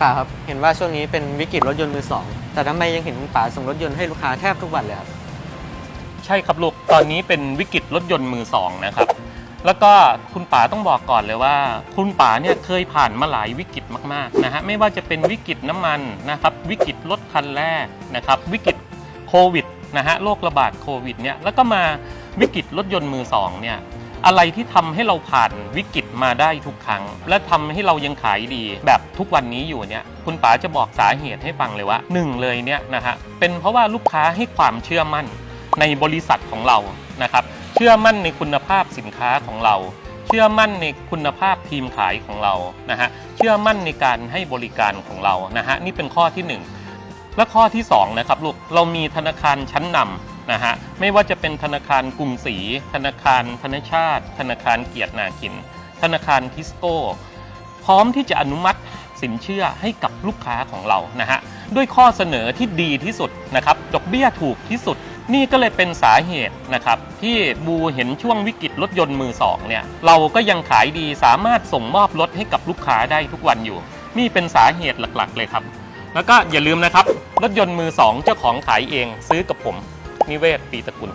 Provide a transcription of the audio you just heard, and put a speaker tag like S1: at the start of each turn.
S1: ป๋าครับ เห็นว่าช่วงนี้เป็นวิกฤตรถยนต์มือสอง แต่ทำไมยังเห็นคุณป๋าส่งรถยนต์ให้ลูกค้าแทบทุกวันเลยครับ
S2: ใช่ครับลูก ตอนนี้เป็นวิกฤตรถยนต์มือสองนะครับ แล้วก็คุณป๋าต้องบอกก่อนเลยว่า คุณป๋าเนี่ยเคยผ่านมาหลายวิกฤตมากๆนะฮะ ไม่ว่าจะเป็นวิกฤตน้ำมันนะครับ วิกฤตรถคันแรกนะครับ วิกฤตโควิดนะฮะ โรคระบาดโควิดเนี่ย แล้วก็มาวิกฤตรถยนต์มือสองเนี่ย อะไรที่ทำให้เราผ่านวิกฤตมาได้ทุกครั้ง และทำให้เรายังขายดี แบบทุกวันนี้อยู่เนี่ยคุณป๋าจะบอกสาเหตุให้ฟังเลยว่าหนึ่งเลยเนี่ยนะฮะเป็นเพราะว่าลูกค้าให้ความเชื่อมั่นในบริษัทของเรานะครับ เชื่อมั่นในคุณภาพสินค้าของเรา เชื่อมั่นในคุณภาพทีมขายของเรานะฮะเชื่อมั่นในการให้บริการของเรานะฮะนี่เป็นข้อที่หนึ่งและข้อที่2นะครับลูกเรามีธนาคารชั้นนำ นะฮะไม่ว่าจะเป็นธนาคารกรุงศรีธนาคารธนชาติ ธนาคารเกียรตินาคิน ธนาคารทิสโก้ พร้อมที่จะอนุมัติสินเชื่อให้กับลูกค้าของเรานะฮะด้วยข้อเสนอที่ดีที่สุดนะครับดอกเบี้ยถูกที่สุด นี่ก็เลยเป็นสาเหตุนะครับที่บูเห็นช่วงวิกฤตรถยนต์มือสองเนี่ยเราก็ยังขายดีสามารถส่งมอบรถให้กับลูกค้าได้ทุกวันอยู่ นี่เป็นสาเหตุหลักๆ เลยครับ แล้วก็อย่าลืมนะครับรถยนต์มือสองเจ้าของขายเองซื้อกับผม นิเวศปีตระกุล